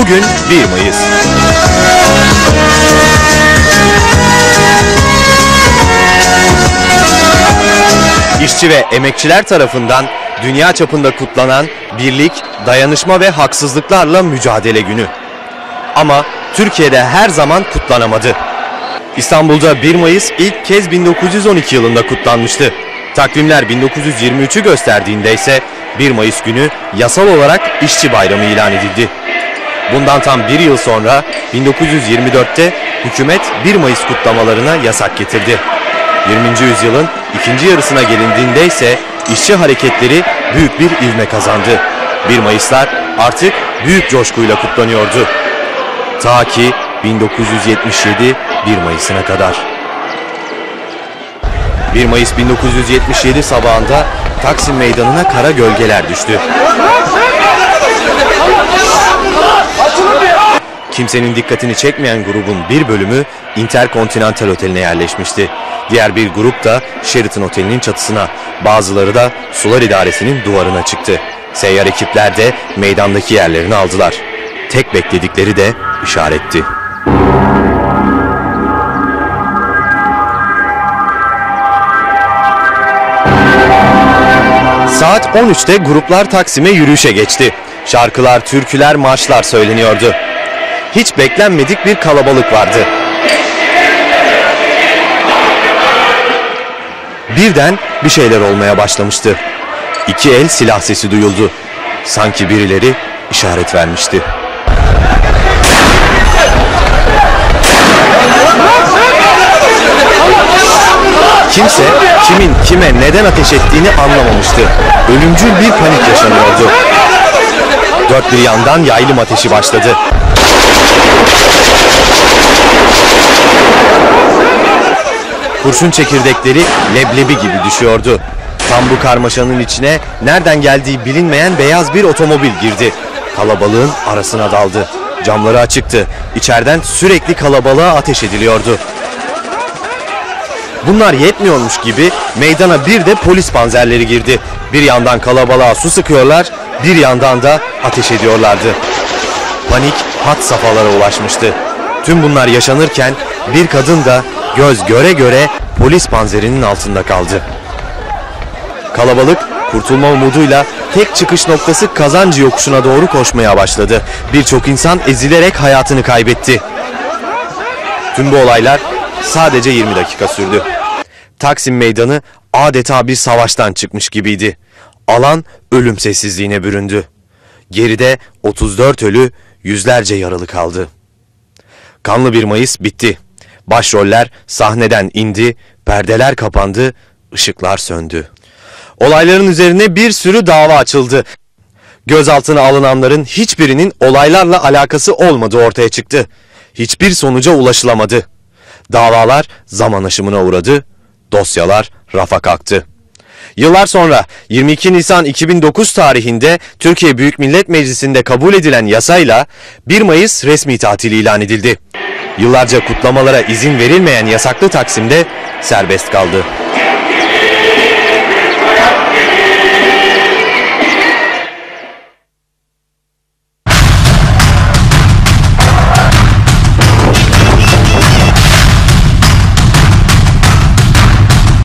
Bugün 1 Mayıs. İşçi ve emekçiler tarafından dünya çapında kutlanan birlik, dayanışma ve haksızlıklarla mücadele günü. Ama Türkiye'de her zaman kutlanamadı. İstanbul'da 1 Mayıs ilk kez 1912 yılında kutlanmıştı. Takvimler 1923'ü gösterdiğinde ise 1 Mayıs günü yasal olarak işçi bayramı ilan edildi. Bundan tam bir yıl sonra 1924'te hükümet 1 Mayıs kutlamalarına yasak getirdi. 20. yüzyılın ikinci yarısına gelindiğinde ise işçi hareketleri büyük bir ivme kazandı. 1 Mayıslar artık büyük coşkuyla kutlanıyordu. Ta ki 1977 1 Mayıs'ına kadar. 1 Mayıs 1977 sabahında Taksim Meydanı'na kara gölgeler düştü. Kimsenin dikkatini çekmeyen grubun bir bölümü Intercontinental Oteli'ne yerleşmişti. Diğer bir grup da Sheraton Oteli'nin çatısına, bazıları da Sular İdaresi'nin duvarına çıktı. Seyyar ekipler de meydandaki yerlerini aldılar. Tek bekledikleri de işaretti. Saat 13'te gruplar Taksim'e yürüyüşe geçti. Şarkılar, türküler, marşlar söyleniyordu. Hiç beklenmedik bir kalabalık vardı. Birden bir şeyler olmaya başlamıştı. İki el silah sesi duyuldu. Sanki birileri işaret vermişti. Kimse kimin kime neden ateş ettiğini anlamamıştı. Ölümcül bir panik yaşanıyordu. Dört bir yandan yaylım ateşi başladı. Kurşun çekirdekleri leblebi gibi düşüyordu. Tam bu karmaşanın içine nereden geldiği bilinmeyen beyaz bir otomobil girdi. Kalabalığın arasına daldı. Camları açıktı. İçeriden sürekli kalabalığa ateş ediliyordu. Bunlar yetmiyormuş gibi meydana bir de polis panzerleri girdi. Bir yandan kalabalığa su sıkıyorlar, bir yandan da ateş ediyorlardı. Panik hat safhalara ulaşmıştı. Tüm bunlar yaşanırken bir kadın da göz göre göre polis panzerinin altında kaldı. Kalabalık kurtulma umuduyla tek çıkış noktası Kazancı yokuşuna doğru koşmaya başladı. Birçok insan ezilerek hayatını kaybetti. Tüm bu olaylar sadece 20 dakika sürdü. Taksim Meydanı adeta bir savaştan çıkmış gibiydi. Alan ölüm sessizliğine büründü. Geride 34 ölü, yüzlerce yaralı kaldı. Kanlı bir Mayıs bitti. Başroller sahneden indi, perdeler kapandı, ışıklar söndü. Olayların üzerine bir sürü dava açıldı. Gözaltına alınanların hiçbirinin olaylarla alakası olmadığı ortaya çıktı. Hiçbir sonuca ulaşılamadı. Davalar zaman aşımına uğradı, dosyalar rafa kalktı. Yıllar sonra 22 Nisan 2009 tarihinde Türkiye Büyük Millet Meclisi'nde kabul edilen yasayla 1 Mayıs resmi tatil ilan edildi. Yıllarca kutlamalara izin verilmeyen yasaklı Taksim'de serbest kaldı.